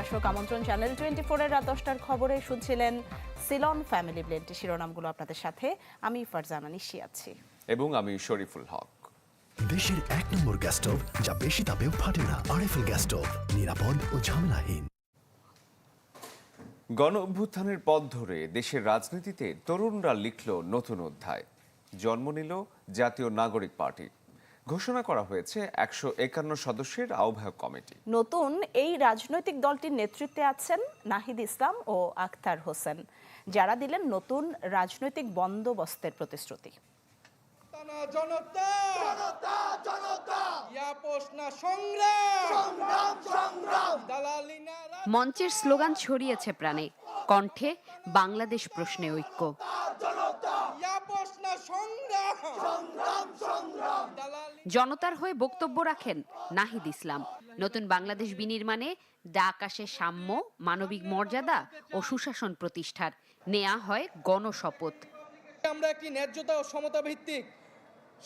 দর্শক আমন্ত্রণ channel twenty ফোরের রাত দশটার খবরে। শুনছিলেন সিলন ফ্যামিলি ব্লেন্ডের শিরোনামগুলো আপনাদের সাথে। আমি ফারজানা নিশি আছি। এবং আমি শরীফুল হক। দেশের এক নম্বর গ্যাস স্টোভ যা বেশি তাপেও ফাটে না আরএফএল গ্যাস স্টোভ নিরাপদ ও ঝামেলাহীন। গণ অভ্যুত্থানের পথ ধরে দেশের রাজনীতিতে তরুণরা লিখল নতুন অধ্যায়। জন্ম নিল জাতীয় নাগরিক পার্টি। ঘোষণা করা হয়েছে একশো একান্ন সদস্যের আহ্বায়ক কমিটি। নতুন এই রাজনৈতিক দলটির নেতৃত্বে আছেন নাহিদ ইসলাম ও আখতার হোসেন যারা দিলেন নতুন রাজনৈতিক বন্দোবস্তের প্রতিশ্রুতি। জনতা জনতা জনতা সংগ্রাম। সংগ্রাম সংগ্রাম। মঞ্চের স্লোগান ছড়িয়েছে প্রাণে কণ্ঠে বাংলাদেশ প্রশ্নে ঐক্য। সংগ্রাম জনতার হয়ে বক্তব্য রাখেন নাহিদ ইসলাম। নতুন বাংলাদেশ বিনির্মাণে ডাক সাম্য, মানবিক মর্যাদা ও সুশাসন প্রতিষ্ঠার নেয়া হয় গণশপথ। আমরা একটি ন্যায্যতা ও সমতা ভিত্তিক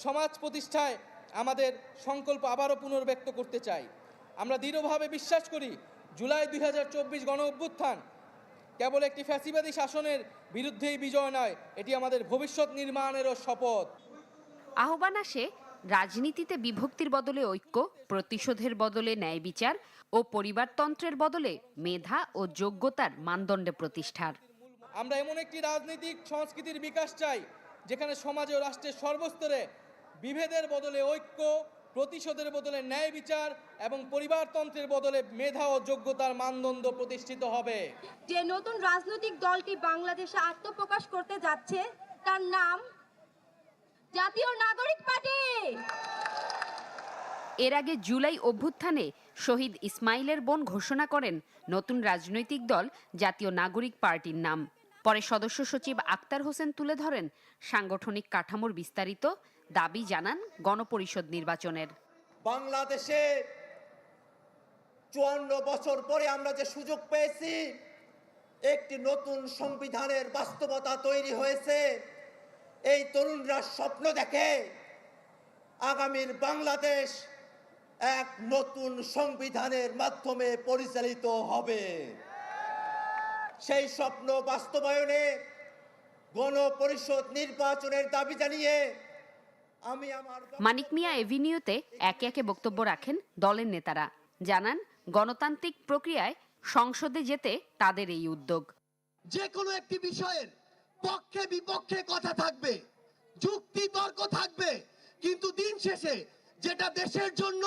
সমাজ প্রতিষ্ঠায় আমাদের সংকল্প আবারও পুনর্ব্যক্ত করতে চাই। আমরা দৃঢ়ভাবে বিশ্বাস করি, জুলাই দুই হাজার চব্বিশ গণ অভ্যুত্থান কেবল একটি ফ্যাসিবাদী শাসনের বিরুদ্ধেই বিজয় নয়, এটি আমাদের ভবিষ্যৎ নির্মাণেরও শপথ। আহ্বান আসে রাজনীতিতে বিভক্তির বদলে ঐক্য প্রতিশোধের বদলে ন্যায় বিচার ও পরিবারতন্ত্রের বদলে মেধা ও যোগ্যতার মানদণ্ডে প্রতিষ্ঠার। আমরা এমন একটি রাজনৈতিক সংস্কৃতির বিকাশ চাই যেখানে সমাজে ও রাষ্ট্রের সর্বস্তরে বিভেদের বদলে ঐক্য প্রতিশোধের বদলে ন্যায় বিচার এবং পরিবারতন্ত্রের বদলে মেধা ও যোগ্যতার মানদণ্ড প্রতিষ্ঠিত হবে। যে নতুন রাজনৈতিক দলটি বাংলাদেশে আত্মপ্রকাশ করতে যাচ্ছে তার নাম জাতীয় নাগরিক পার্টি। এর আগে জুলাই অভ্যুত্থানে শহীদ ইসমাইলের বোন ঘোষণা করেন নতুন রাজনৈতিক দল জাতীয় নাগরিক পার্টির নাম। পরে সদস্য সচিব আক্তার হোসেন তুলে ধরেন সাংগঠনিক কাঠামোর বিস্তারিত দাবি জানান গণপরিষদ নির্বাচনের। বাংলাদেশে চুয়ান্ন বছর পরে আমরা যে সুযোগ পেয়েছি একটি নতুন সংবিধানের বাস্তবতা তৈরি হয়েছে। এই তরুণরা স্বপ্ন দেখে আগামীর বাংলাদেশ এক নতুন সংবিধানের মাধ্যমে পরিচালিত হবে। সেই স্বপ্ন বাস্তবায়নে গণপরিষদ নির্বাচনের দাবি জানিয়ে আমি আমার মানিক মিয়া এভিনিউতে একে একে বক্তব্য রাখেন দলের নেতারা। জানান গণতান্ত্রিক প্রক্রিয়ায় সংসদে যেতে তাদের এই উদ্যোগ। যে কোনো একটি বিষয়ের পক্ষে বিপক্ষে কথা থাকবে, যুক্তি তর্ক থাকবে, কিন্তু দিন শেষে যেটা দেশের জন্য,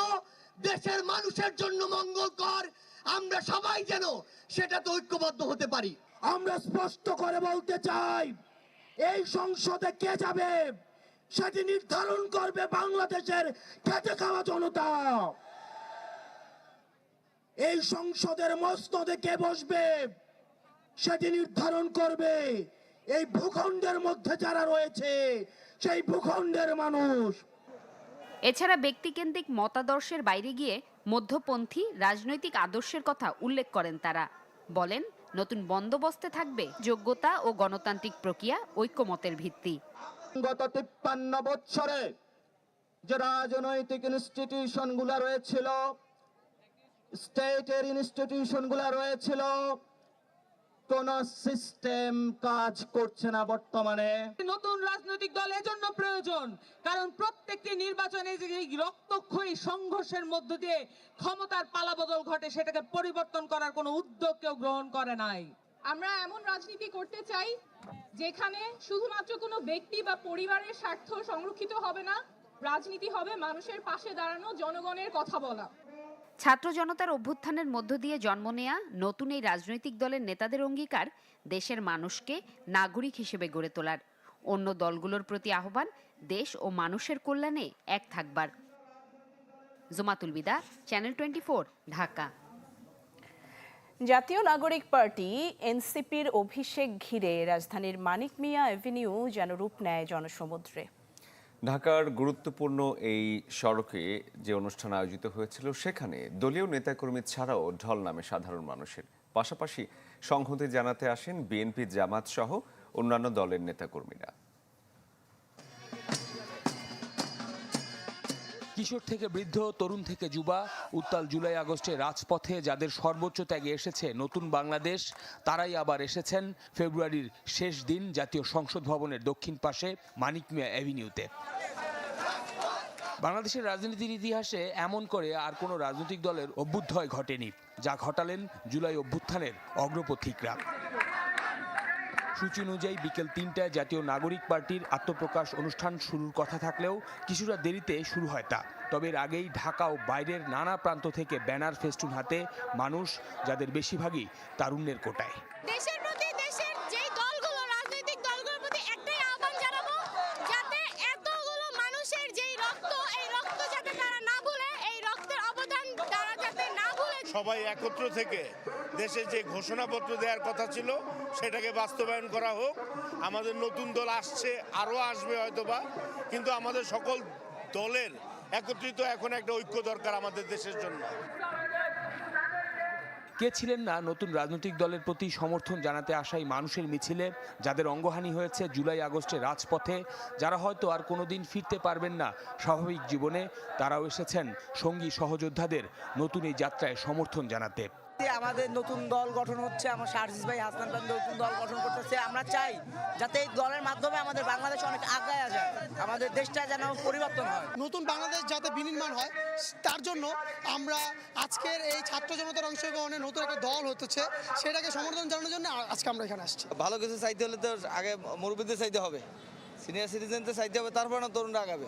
দেশের মানুষের জন্য মঙ্গলকর, আমরা সবাই যেন সেটাতে ঐক্যবদ্ধ হতে পারি। আমরা স্পষ্ট করে বলতে চাই, এই সংসদে কে যাবে? সেটি নির্ধারণ করবে বাংলাদেশের খেতে খাওয়া জনতা। এই সংসদের মস্তদে কে বসবে? সেটি নির্ধারণ করবে এই ভূখণ্ডের মধ্যে যারা রয়েছে সেই ভূখণ্ডের মানুষ। এছাড়া ব্যক্তিকেন্দ্রিক মতাদর্শের বাইরে গিয়ে মধ্যপন্থী রাজনৈতিক আদর্শের কথা উল্লেখ করেন তারা। বলেন নতুন বন্দোবস্তে থাকবে যোগ্যতা ও গণতান্ত্রিক প্রক্রিয়া ঐক্যমতের ভিত্তি। গত তিপ্পান্ন বছরে যে রাজনৈতিক ইনস্টিটিউশনগুলা রয়েছিল স্টেটের ইনস্টিটিউশনগুলা রয়েছিল কোন সিস্টেম কাজ করছে না বর্তমানে। নতুন রাজনৈতিক দল এজন্য প্রয়োজন কারণ প্রত্যেকটি নির্বাচনে যে এই রক্তক্ষয়ী সংঘর্ষের মধ্য দিয়ে ক্ষমতার পালাবদল ঘটে সেটাকে পরিবর্তন করার কোনো উদ্যোগ কেউ গ্রহণ করে নাই। আমরা এমন রাজনীতি করতে চাই যেখানে শুধুমাত্র কোনো ব্যক্তি বা পরিবারের স্বার্থ সংরক্ষিত হবে না রাজনীতি হবে মানুষের পাশে দাঁড়ানো জনগণের কথা বলা। ছাত্র জনতার অভ্যুত্থানের মধ্য দিয়ে জন্ম নেয়া নতুন এই রাজনৈতিক দলের নেতাদের অঙ্গীকার দেশের মানুষকে নাগরিক হিসেবে গড়ে তোলার। অন্য দলগুলোর প্রতি আহ্বান, দেশ ও মানুষের কল্যাণে এক থাকবার। Jumatul Bida channel twenty Dhaka. জাতীয় নাগরিক পার্টি, এনসিপির অভিষেক ঘিরে রাজধানীর মানিক মিয়া এভিনিউ যেন রূপ নেয় জনসমুদ্রে। ঢাকার গুরুত্বপূর্ণ এই সড়কে যে অনুষ্ঠান আয়োজিত হয়েছিল, সেখানে দলীয় নেতাকর্মী ছাড়াও ঢল নামে সাধারণ মানুষের। পাশাপাশি সংহতি জানাতে আসেন বিএনপি জামাত সহ অন্যান্য দলের নেতাকর্মীরা। কিশোর থেকে বৃদ্ধ, তরুণ থেকে যুবা, উত্তাল জুলাই আগস্টে রাজপথে যাদের সর্বোচ্চ ত্যাগে এসেছে নতুন বাংলাদেশ, তারাই আবার এসেছেন ফেব্রুয়ারির শেষ দিন জাতীয় সংসদ ভবনের দক্ষিণ পাশে মানিক মিয়া অ্যাভিনিউতে। বাংলাদেশের রাজনীতির ইতিহাসে এমন করে আর কোনো রাজনৈতিক দলের অভ্যুদয় ঘটেনি, যা ঘটালেন জুলাই অভ্যুত্থানের অগ্রপথিকরা। সূচি অনুযায়ী বিকেল তিনটায় জাতীয় নাগরিক পার্টির আত্মপ্রকাশ অনুষ্ঠান শুরুর কথা থাকলেও কিছুটা দেরিতে শুরু হয় তা। তবে এর আগেই ঢাকা ও বাইরের নানা প্রান্ত থেকে ব্যানার ফেস্টুন হাতে মানুষ, যাদের বেশিরভাগই তারুণ্যের কোটায়। সবাই একত্র থেকে দেশে যে ঘোষণাপত্র দেওয়ার কথা ছিল, সেটাকে বাস্তবায়ন করা হোক। আমাদের নতুন দল আসছে, আরও আসবে হয়তোবা, কিন্তু আমাদের সকল দলের একত্রিত এখন একটা ঐক্য দরকার আমাদের দেশের জন্য। কে ছিলেন না নতুন রাজনৈতিক দলের প্রতি সমর্থন জানাতে আসা এই মানুষের মিছিলে? যাদের অঙ্গহানি হয়েছে জুলাই আগস্টে রাজপথে, যারা হয়তো আর কোনোদিন ফিরতে পারবেন না স্বাভাবিক জীবনে, তারাও এসেছেন সঙ্গী সহযোদ্ধাদের নতুন এই যাত্রায় সমর্থন জানাতে। আমাদের নতুন দল গঠন হচ্ছে আমার সার্জিস ভাই হাসনান ভাই নতুন দল গঠন করতেছে। আমরা চাই যাতে এই দলের মাধ্যমে আমাদের বাংলাদেশ অনেক আগায় যায় আমাদের দেশটা যেন পরিবর্তন হয়। নতুন বাংলাদেশ যাতে বিনির্মাণ হয় তার জন্য আমরা আজকের এই ছাত্র জনতার অংশগ্রহণে নতুন একটা দল হতেছে সেটাকে সমর্থন জানানোর জন্য আজকে আমরা এখানে আসছি। ভালো কিছু চাইতে হলে তো আগে মুরব্বীদের চাইতে হবে সিনিয়র সিটিজেনদের চাইতে হবে তারপর না তরুণরা আগাবে।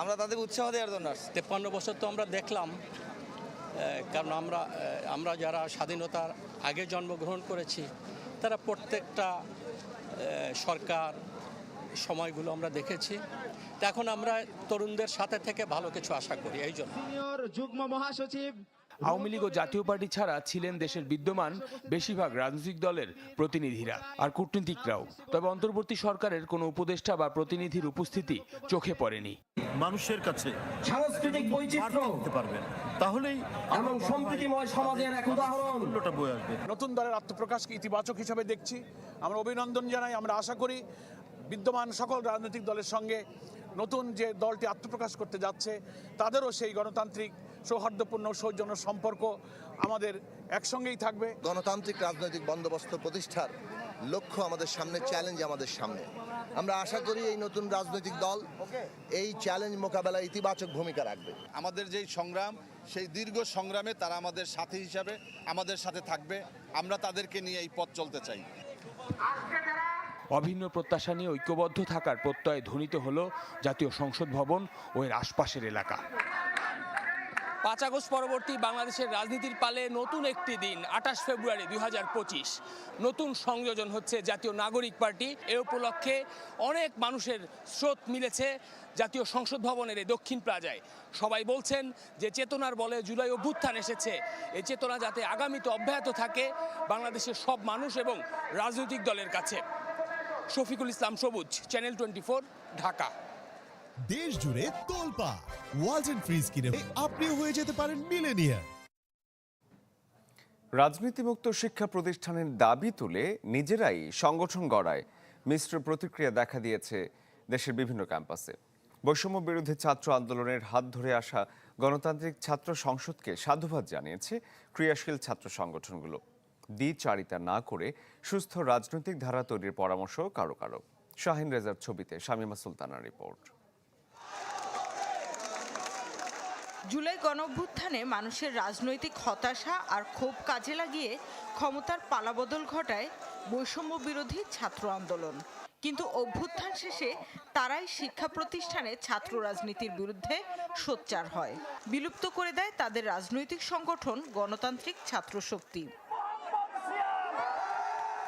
আমরা তাদের উৎসাহ দেওয়ার জন্য আসছি। তেপ্পান্ন বছর তো আমরা দেখলাম কারণ আমরা আমরা যারা স্বাধীনতার আগে জন্মগ্রহণ করেছি, তারা প্রত্যেকটা সরকার সময়গুলো আমরা দেখেছি। এখন আমরা তরুণদের সাথে থেকে ভালো কিছু আশা করি, এই জন্য। যুগ্ম মহাসচিব আওয়ামী লীগ ও জাতীয় পার্টি ছাড়া ছিলেন দেশের বিদ্যমান বেশিরভাগ রাজনৈতিক দলের প্রতিনিধিরা আর কূটনীতিকরাও। তবে অন্তর্বর্তী সরকারের কোনো উপদেষ্টা বা প্রতিনিধির উপস্থিতি চোখে পড়েনি। মানুষের কাছে সাংস্কৃতিক বৈচিত্র্য করতে পারবেন। তাহলেই এবং সম্প্রীতিময় সমাজের এক উদাহরণ। নতুন দলের আত্মপ্রকাশকে ইতিবাচক হিসাবে দেখছি। আমরা অভিনন্দন জানাই। আমরা আশা করি বিদ্যমান সকল রাজনৈতিক দলের সঙ্গে নতুন যে দলটি আত্মপ্রকাশ করতে যাচ্ছে তাদেরও সেই গণতান্ত্রিক সৌহার্দ্যপূর্ণ সৌজন্য সম্পর্ক আমাদের একসঙ্গেই থাকবে। গণতান্ত্রিক রাজনৈতিক বন্দোবস্ত প্রতিষ্ঠার লক্ষ্য আমাদের সামনে চ্যালেঞ্জ আমাদের সামনে। আমরা আশা করি এই নতুন রাজনৈতিক দল এই চ্যালেঞ্জ মোকাবেলায় ইতিবাচক ভূমিকা রাখবে। আমাদের যেই সংগ্রাম সেই দীর্ঘ সংগ্রামে তারা আমাদের সাথী হিসাবে আমাদের সাথে থাকবে। আমরা তাদেরকে নিয়ে এই পথ চলতে চাই। অভিন্ন প্রত্যাশা নিয়ে ঐক্যবদ্ধ থাকার প্রত্যয় ধ্বনিত হলো জাতীয় সংসদ ভবন ও এর আশপাশের এলাকা। পাঁচ আগস্ট পরবর্তী বাংলাদেশের রাজনীতির পালে নতুন একটি দিন, আঠাশ ফেব্রুয়ারি দুই হাজার পঁচিশ। নতুন সংযোজন হচ্ছে জাতীয় নাগরিক পার্টি। এ উপলক্ষে অনেক মানুষের স্রোত মিলেছে জাতীয় সংসদ ভবনের এই দক্ষিণ প্লাজায়। সবাই বলছেন যে চেতনার বলে জুলাই অভ্যুত্থান এসেছে। এই চেতনা যাতে আগামীতে অব্যাহত থাকে বাংলাদেশের সব মানুষ এবং রাজনৈতিক দলের কাছে। শফিকুল ইসলাম সবুজ চ্যানেল টোয়েন্টি ঢাকা। দেশ জুড়ে তোলপা ওয়ালটন ফ্রিজ কিনে আপনিও হয়ে যেতে পারেন মিলেনিয়ার রাজনীতিমুক্ত শিক্ষা প্রতিষ্ঠানের দাবি তুলে নিজেরাই সংগঠন গড়ায়। মিশ্র প্রতিক্রিয়া দেখা দিয়েছে দেশের বিভিন্ন ক্যাম্পাসে। বৈষম্য বিরোধী ছাত্র আন্দোলনের হাত ধরে আসা গণতান্ত্রিক ছাত্র সংসদকে সাধুবাদ জানিয়েছে ক্রিয়াশীল ছাত্র সংগঠনগুলো। দ্বিচারিতা না করে সুস্থ রাজনৈতিক ধারা তৈরির পরামর্শ কারও কারও। শাহিন রেজার ছবিতে শামিমা সুলতানার রিপোর্ট। জুলাই গণঅভ্যুত্থানে মানুষের রাজনৈতিক হতাশা আর ক্ষোভ কাজে লাগিয়ে ক্ষমতার পালাবদল ঘটায় বৈষম্য বিরোধী ছাত্র আন্দোলন। কিন্তু অভ্যুত্থান শেষে তারাই শিক্ষা প্রতিষ্ঠানে ছাত্র রাজনীতির বিরুদ্ধে সোচ্চার হয়। বিলুপ্ত করে দেয় তাদের রাজনৈতিক সংগঠন গণতান্ত্রিক ছাত্র শক্তি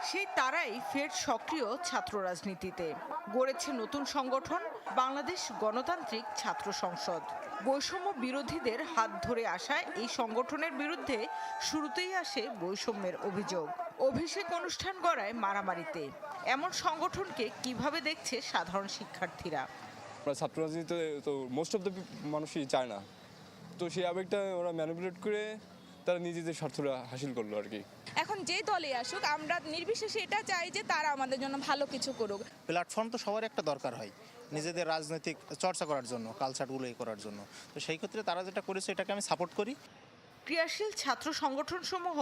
সেই তারাই ফের সক্রিয় ছাত্র রাজনীতিতে। গড়েছে নতুন সংগঠন, বাংলাদেশ গণতান্ত্রিক ছাত্র সংসদ। বৈষম্য বিরোধীদের হাত ধরে আসা এই সংগঠনের বিরুদ্ধে শুরুতেই আসে বৈষম্যের অভিযোগ। অভিষেক অনুষ্ঠান গড়ায় মারামারিতে। এমন সংগঠনকে কীভাবে দেখছে সাধারণ শিক্ষার্থীরা? ছাত্র রাজনীতিতে তো মোস্ট অফ দ্য মানুষই চায় না। তো সেই আবেগটা ওরা ম্যানিপুলেট করে তারা নিজেদের স্বার্থটা হাসিল করল আর কি। এখন যে দলে আসুক আমরা নির্বিশেষে এটা চাই যে তারা আমাদের জন্য ভালো কিছু করুক। প্ল্যাটফর্ম তো সবার একটা দরকার হয় নিজেদের রাজনৈতিক চর্চা করার জন্য কালচারগুলো করার জন্য। তো সেই ক্ষেত্রে তারা যেটা করেছে এটাকে আমি সাপোর্ট করি। ক্রিয়াশীল ছাত্র সংগঠনসমূহ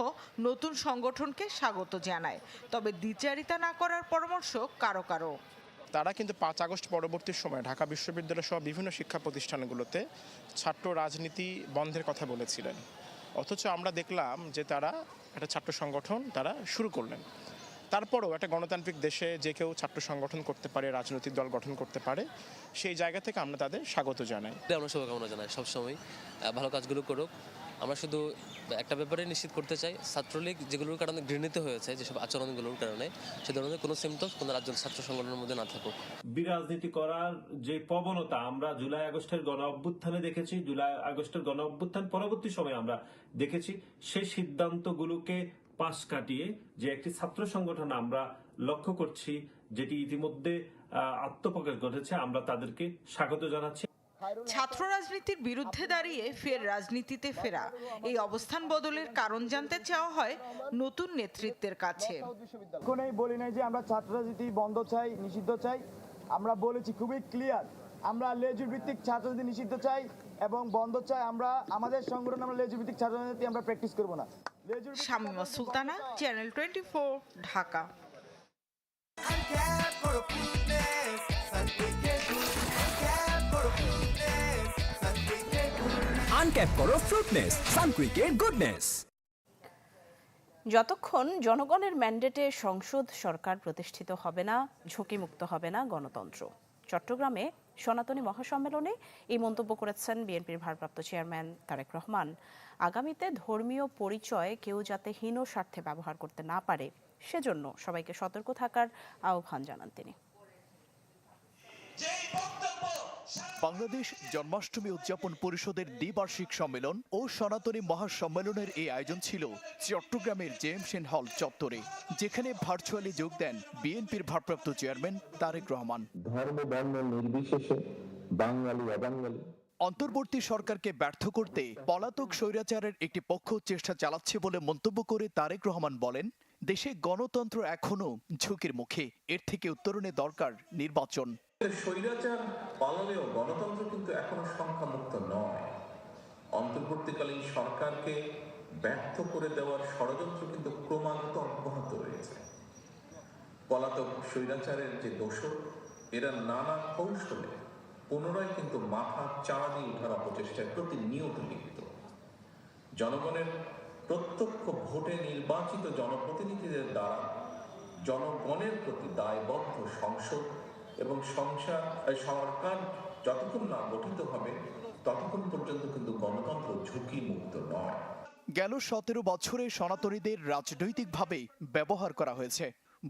নতুন সংগঠনকে স্বাগত জানায় তবে দ্বিচারিতা না করার পরামর্শ কারও কারও। তারা কিন্তু পাঁচ আগস্ট পরবর্তী সময়ে ঢাকা বিশ্ববিদ্যালয় সহ বিভিন্ন শিক্ষা প্রতিষ্ঠানগুলোতে ছাত্র রাজনীতি বন্ধের কথা বলেছিলেন। অথচ আমরা দেখলাম যে তারা একটা ছাত্র সংগঠন তারা শুরু করলেন। তারপরও একটা গণতান্ত্রিক দেশে যে কেউ ছাত্র সংগঠন করতে পারে, রাজনৈতিক দল গঠন করতে পারে, সেই জায়গা থেকে আমরা তাদের স্বাগত জানাই। আমরা শুভকামনা জানাই সবসময়। ভালো কাজগুলো করুক। আমরা শুধু একটা ব্যাপারে নিশ্চিত করতে চাই, ছাত্রলীগ যেগুলোর কারণে ঘৃণিত হয়েছে, যেসব আচরণগুলোর কারণে, সে ধরনের কোনো সিমটমস কোনো রাজ্য ছাত্র সংগঠনের মধ্যে না থাকুক। বিরাজনীতি করার যে প্রবণতা আমরা জুলাই আগস্টের গণ অভ্যুত্থানে দেখেছি, জুলাই আগস্টের গণ অভ্যুত্থান পরবর্তী সময়ে আমরা দেখেছি সেই সিদ্ধান্তগুলোকে পাশ কাটিয়ে যে একটি ছাত্র সংগঠন আমরা লক্ষ্য করছি, যেটি ইতিমধ্যে আত্মপ্রকাশ ঘটেছে, আমরা তাদেরকে স্বাগত জানাচ্ছি। ছাত্র রাজনীতির বিরুদ্ধে দাঁড়িয়ে ফের রাজনীতিতে ফেরা। এই অবস্থান বদলের কারণ জানতে চাওয়া হয় নতুন নেতৃত্বের কাছে। কখনোই বলি নাই যে আমরা ছাত্র রাজনীতি বন্ধ চাই নিষিদ্ধ চাই। আমরা বলেছি খুবই ক্লিয়ার আমরা লেজুর ভিত্তিক ছাত্র রাজনীতি নিষিদ্ধ চাই এবং বন্ধ চাই আমরা আমাদের সংগঠন আমরা লেজুর ভিত্তিক ছাত্র রাজনীতি আমরা প্র্যাকটিস করব না। Shamima Sultana channel twenty Dhaka. Uncap করো ফ্রুটনেস সানকুইকের গুডনেস যতক্ষণ জনগণের ম্যান্ডেটে সংসদ সরকার প্রতিষ্ঠিত হবে না ঝুঁকিমুক্ত হবে না গণতন্ত্র। চট্টগ্রামে সনাতনী মহাসম্মেলনে এই মন্তব্য করেছেন বিএনপির ভারপ্রাপ্ত চেয়ারম্যান তারেক রহমান। আগামীতে ধর্মীয় পরিচয় কেউ যাতে হীন স্বার্থে ব্যবহার করতে না পারে সেজন্য সবাইকে সতর্ক থাকার আহ্বান জানান তিনি। বাংলাদেশ জন্মাষ্টমী উদযাপন পরিষদের দ্বিবার্ষিক সম্মেলন ও সনাতনী মহাসম্মেলনের এই আয়োজন ছিল চট্টগ্রামের জেম সেন হল চত্বরে যেখানে ভার্চুয়ালি যোগ দেন বিএনপির ভারপ্রাপ্ত চেয়ারম্যান তারেক রহমান। ধর্ম বর্ণ নির্বিশেষে বাঙালি অবাঙালি। অন্তর্বর্তী সরকারকে ব্যর্থ করতে পলাতক স্বৈরাচারের একটি পক্ষ চেষ্টা চালাচ্ছে বলে মন্তব্য করে তারেক রহমান বলেন দেশে গণতন্ত্র এখনও ঝুঁকির মুখে এর থেকে উত্তরণে দরকার নির্বাচন। স্বৈরাচার পালালেও গণতন্ত্র কিন্তু এখনও সংখ্যামুক্ত নয়। অন্তর্বর্তীকালীন সরকারকে ব্যর্থ করে দেওয়ার ষড়যন্ত্র কিন্তু ক্রমাগত অব্যাহত রয়েছে। পলাতক স্বৈরাচারের যে দোষক এরা নানা কৌশলে পুনরায় কিন্তু মাথা চাড়া দিয়ে ওঠার অপচেষ্টায় প্রতিনিয়ত লিপ্ত। জনগণের প্রত্যক্ষ ভোটে নির্বাচিত জনপ্রতিনিধিদের দ্বারা জনগণের প্রতি দায়বদ্ধ সংসদ এবং সংসার সরকার যতক্ষণ না গঠিত হবে ততক্ষণ পর্যন্ত কিন্তু গণতন্ত্র ঝুঁকি মুক্ত নয়। গেল সতেরো বছরে সনাতনীদের রাজনৈতিকভাবে ব্যবহার করা হয়েছে।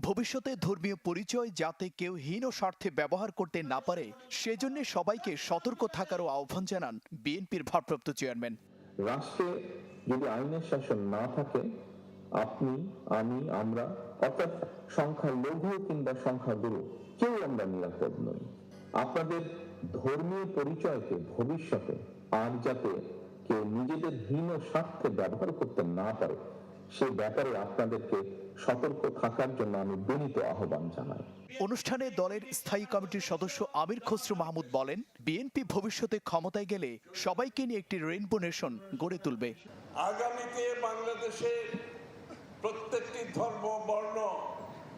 ভবিষ্যতে ধর্মীয় পরিচয় যাতে কেউ হীন স্বার্থে ব্যবহার করতে না পারে সেজন্য সবাইকে সতর্ক থাকারও আহ্বান জানান বিএনপির ভারপ্রাপ্ত চেয়ারম্যান। রাষ্ট্রে যদি আইনের শাসন না থাকে আপনি আমি আমরা অর্থাৎ সংখ্যা লঘু কিংবা সংখ্যা গুরু কেউ আমরা নিরাপদ নই। আপনাদের ধর্মীয় পরিচয়কে ভবিষ্যতে আর যাতে কেউ নিজেদের হীন স্বার্থে ব্যবহার করতে না পারে সে ব্যাপারে আপনাদেরকে সতর্ক থাকার জন্য আমি বিনীত আহ্বান জানাই। অনুষ্ঠানে দলের স্থায়ী কমিটির সদস্য আমির খসরু মাহমুদ বলেন বিএনপি ভবিষ্যতে ক্ষমতায় গেলে সবাইকে নিয়ে একটি রেইনবো নেশন গড়ে তুলবে। আগামীতে বাংলাদেশে প্রত্যেকটি ধর্ম বর্ণ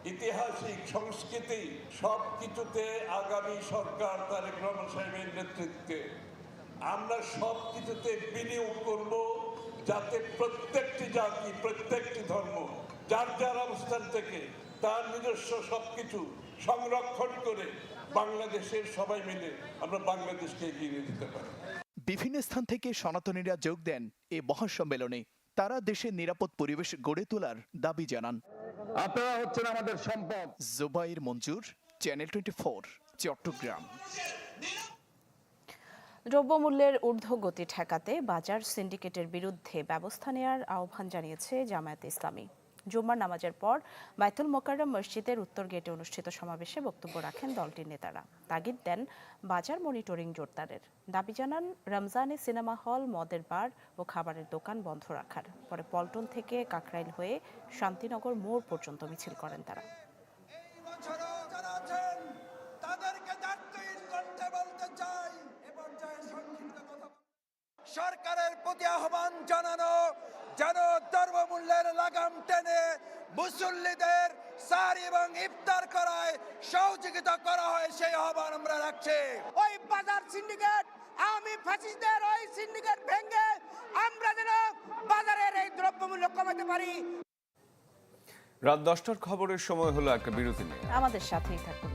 ঐতিহাসিক সংস্কৃতি সব কিছুতে আগামী সরকার তারেক রহমান সাহেবের নেতৃত্বে। আমরা সব কিছুতে বিনিয়োগ করব যাতে প্রত্যেকটি জাতি, প্রত্যেকটি ধর্ম, যার যার অবস্থান থেকে তার নিজস্ব সব কিছু সংরক্ষণ করে বাংলাদেশের সবাই মিলে আমরা বাংলাদেশকে এগিয়ে নিয়ে যেতে পারি। বিভিন্ন স্থান থেকে সনাতনীরা যোগ দেন এ মহাসম্মেলনে। তারা দেশের নিরাপদ পরিবেশ গড়ে তোলার দাবি জানান। আপনারা হচ্ছেন আমাদের সম্পদ। Zubair Manzur channel twenty Chattogram. দ্রব্যমূল্যের ঊর্ধ্বগতি ঠেকাতে বাজার সিন্ডিকেটের বিরুদ্ধে ব্যবস্থা নেয়ার আহ্বান জানিয়েছে জামায়াতে ইসলামী। জুম্মার নামাজের পর বাইতুল মোকাররম মসজিদের উত্তর গেটে অনুষ্ঠিত সমাবেশে বক্তব্য রাখেন দলটির নেতারা। তাগিদ দেন বাজার মনিটরিং জোরদারের। দাবি জানান, রমজানে সিনেমা হল, মদের বার ও খাবারের দোকান বন্ধ রাখার। পরে পল্টন থেকে কাকরাইল হয়ে শান্তিনগর মোড় পর্যন্ত মিছিল করেন তারা। সরকারের প্রতি আহ্বান জানানো যেন দ্রব্যমূল্যের লাগাম টেনে মুসল্লিদের সার এবং ইফতার করায় সহযোগিতা করা হয় সেই আহ্বান আমরা রাখছি। ওই বাজার সিন্ডিকেট আমি ফ্যাসিস্টদের ওই সিন্ডিকেট ভেঙে আমরা যেন বাজারের এই দ্রব্যমূল্য কমাতে পারি। রাত দশটার খবরের সময় হলো একটা বিরতি নিয়ে। আমাদের সাথেই থাকুন।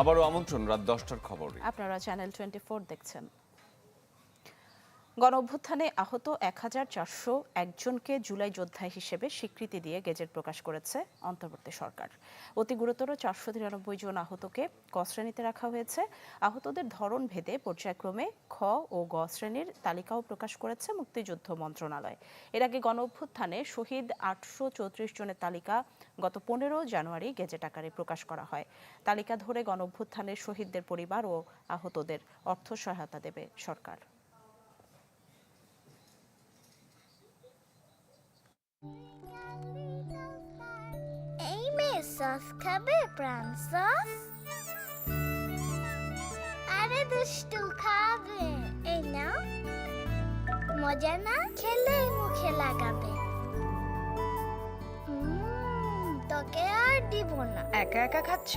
আবারও আমন্ত্রণ রাত দশটার খবরে। আপনারা চ্যানেল টোয়েন্টি দেখছেন। গণ অভ্যুত্থানে আহত এক হাজার চারশো একজনকে জুলাই যোদ্ধা হিসেবে স্বীকৃতি দিয়ে গেজেট প্রকাশ করেছে অন্তর্বর্তী সরকার। অতি গুরুতর চারশো তিরানব্বই জন আহতকে ক শ্রেণীতে রাখা হয়েছে। আহতদের ধরন ভেদে পর্যায়ক্রমে খ ও গ শ্রেণির তালিকাও প্রকাশ করেছে মুক্তিযুদ্ধ মন্ত্রণালয়। এর আগে গণ অভ্যুত্থানে শহীদ আটশো চৌত্রিশ জনের তালিকা গত পনেরো জানুয়ারি গেজেট আকারে প্রকাশ করা হয়। তালিকা ধরে গণ অভ্যুত্থানের শহীদদের পরিবার ও আহতদের অর্থ সহায়তা দেবে সরকার। এই মেয়ে সস খাবে, প্রাণ সস? আরে দুষ্টু খাবে। এই নাও। মজা না খেলে মুখে লাগাবে। তোকে আর দিব না। একা একা খাচ্ছ?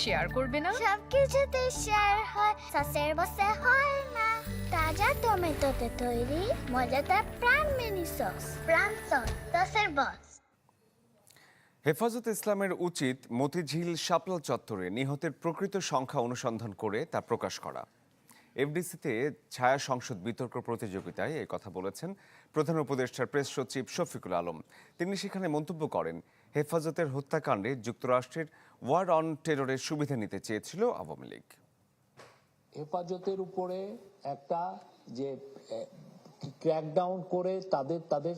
শেয়ার করবে না? সবকিছুতে শেয়ার হয় সসের বসে হয় না। তাজা টমেটোতে তৈরি মজাদার প্রাণ মিনি সস প্রাণ সস সসের বস হেফাজত ইসলামের উচিত মতিঝিল শাপলাল চত্বরে নিহতের প্রকৃত সংখ্যা অনুসন্ধান করে তা প্রকাশ করা। এফডিসিতে ছায়া সংসদ বিতর্ক প্রতিযোগিতায় এই কথা বলেছেন প্রধান উপদেষ্টার প্রেস সচিব শফিকুল আলম। তিনি সেখানে মন্তব্য করেন হেফাজতের হত্যাকাণ্ডে যুক্তরাষ্ট্রের ওয়ার অন টেররের সুবিধা নিতে চেয়েছিল আওয়ামী লীগ। হেফাজতের উপরে একটা যে ক্র্যাকডাউন করে তাদের তাদের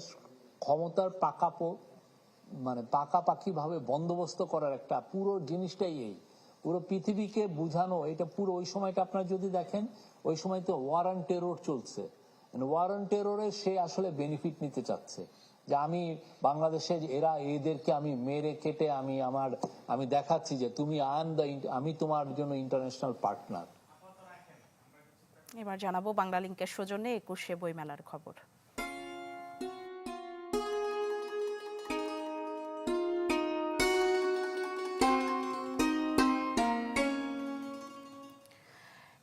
ক্ষমতার পাকাপো মানে পাকাপাকিভাবে বন্দোবস্ত করার একটা পুরো জিনিসটাই এই। পুরো পৃথিবীকে বুঝানো, এটা পুরো ওই সময়টা আপনারা যদি দেখেন, ওই সময় তো ওয়ার অন টেরর চলছে। ওয়ার অন টেররে সে আসলে বেনিফিট নিতে চাচ্ছে। যে আমি বাংলাদেশের এরা এদেরকে আমি মেরে কেটে আমি আমার, আমি দেখাচ্ছি যে তুমি আন দ্য আমি তোমার জন্য ইন্টারন্যাশনাল পার্টনার এবার জানাব বাংলা লিঙ্কের সৌজন্যে একুশে বইমেলার খবর।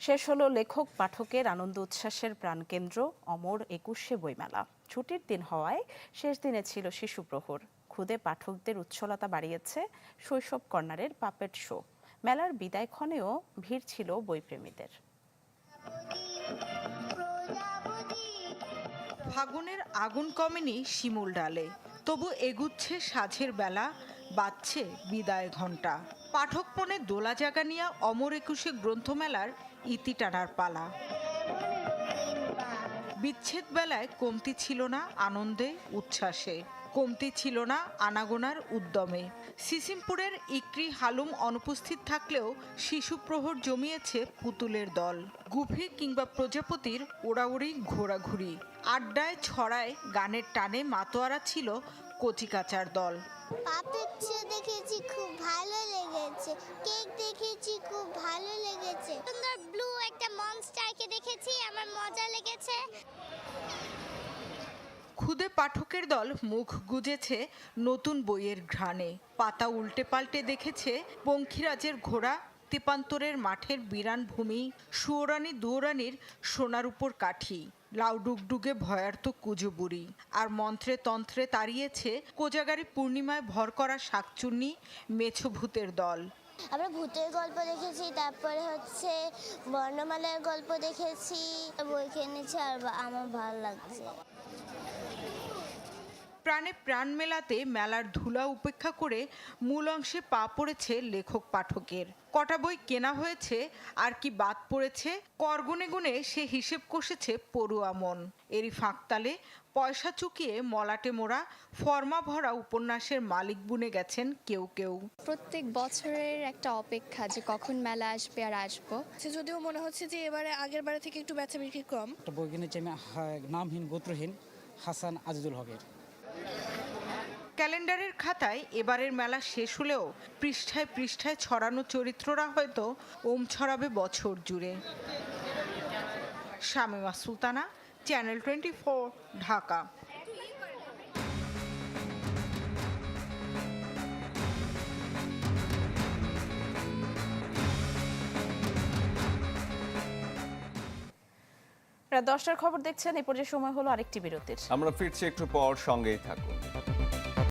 শেষ হলো লেখক পাঠকের আনন্দ উচ্ছ্বাসের প্রাণকেন্দ্র, অমর একুশে বইমেলা। ছুটির দিন হওয়ায় শেষ দিনে ছিল শিশু প্রহর। খুদে পাঠকদের উচ্ছলতা বাড়িয়েছে শৈশব কর্নারের পাপেট শো। মেলার বিদায়ক্ষণেও ভিড় ছিল বইপ্রেমীদের। ফাগুনের আগুন কমেনি শিমুল ডালে। তবু এগুচ্ছে সাঝের বেলা, বাজছে বিদায় ঘণ্টা। পাঠক পণে দোলা জাগা নিয়ে অমর একুশে গ্রন্থমেলার ইতি টানার পালা। বিচ্ছেদ বেলায় কমতি ছিল না আনন্দে, উচ্ছ্বাসে। কমতি ছিল না আনাগোনার উদ্যমে। সিসিমপুরের ইকরি হালুম অনুপস্থিত থাকলেও শিশু প্রহর জমিয়েছে পুতুলের দল। গুফি কিংবা প্রজাপতির ওড়াউড়ি ঘোরাঘুরি। আড্ডায় ছড়ায় গানের টানে মাতোয়ারা ছিল কচিকাচার দল। পাপের শো দেখেছি খুব ভালো লেগেছে। কেক দেখেছি খুব ভালো লেগেছে। সুন্দর ব্লু একটা মনস্টারকে দেখেছি, আমার মজা লেগেছে। খুদে পাঠকের দল মুখ গুজেছে নতুন বইয়ের ঘ্রাণে। পাতা উল্টে পাল্টে দেখেছে পঙ্খিরাজের ঘোড়া তেপান্তরের মাঠের বিরান ভূমি, সুয়োরানি দুয়োরানির সোনার উপর কাঠি লাউডুগডুগে ভয়ার্থ কুজোবুড়ি আর মন্ত্রে তন্ত্রে তাড়িয়েছে কোজাগারি পূর্ণিমায় ভর করা শাকচুন্নি মেছো ভূতের দল। আমরা ভূতের গল্প দেখেছি, তারপরে হচ্ছে বর্ণমালার গল্প দেখেছি, বই কিনেছি আর আমার ভালো লাগছে। প্রাণে প্রাণ মেলাতে মেলার ধুলা উপেক্ষা করে মূল অংশে পা পড়েছে লেখক পাঠকের। কটা বই কেনা হয়েছে? আর কি বাদ পড়েছে? করগুনে গুনে সে হিসেব কষেছে পড়ুয়া মন। এরই ফাঁকতালে পয়সা চুকিয়ে মলাটে মোড়া ফর্মা ভরা উপন্যাসের মালিক বুনে গেছেন কেউ কেউ। প্রত্যেক বছরের একটা অপেক্ষা যে কখন মেলা আসবে আর আসব। যদিও মনে হচ্ছে যে এবারে আগের বারে থেকে একটু বেচা বিক্রি কম বই কিনেছি আমি নামহীন গোত্রহীন হাসান আজিজুল হকের। ক্যালেন্ডারের খাতায় এবারের মেলা শেষ হলেও পৃষ্ঠায় পৃষ্ঠায় ছড়ানো চরিত্ররা হয়তো ওম ছড়াবে বছর জুড়ে। Shamima Sultana channel twenty Dhaka. রাত দশটার খবর দেখছেন, এই পর্যায়ে সময় হলো আরেকটি বিরতির। আমরা ফিরছি একটু পর, সঙ্গেই থাকুন।